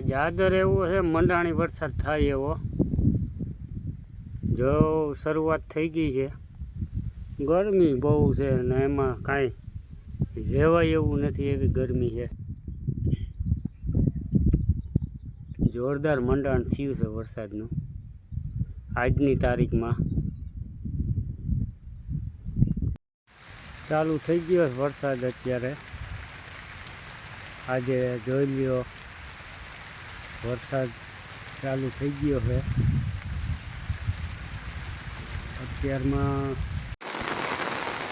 જાદર એવો છે, મંડાણી વરસાદ થાય એવો. જો શરૂઆત થઈ ગઈ છે. ગરમી બહુ છે ને એમાં કાંઈ રહેવાય એવું નથી એવી ગરમી છે. જોરદાર મંડાણ થયું છે વરસાદનું. આજની તારીખમાં. ચાલુ થઈ ગયો વરસાદ અત્યારે. આજે જોઈ લ્યો. વરસાદ ચાલુ થઈ ગયો છે. અત્યારમાં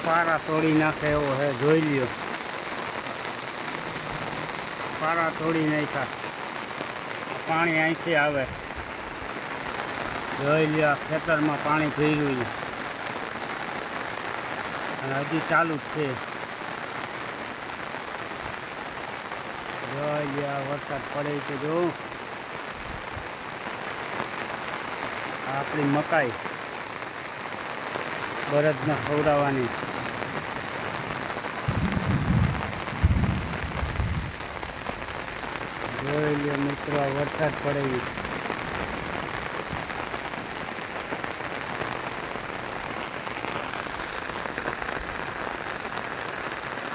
પારા તોડી નાખે એવો છે, જોઈ લ્યો. પારા તોડી નાખ્યા. પાણી અહીંથી આવે. જોઈ લ્યો ખેતરમાં પાણી ભર્યું અને હજી ચાલુ જ છે. જોઈ લ્યો વરસાદ પડે છે, જો. આપણી મકાઈ. બળદને ખવડાવવાની. જોઈ લ્યો મિત્રો વરસાદ પડે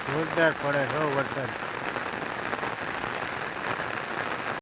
જોરદાર પડે છે વરસાદ.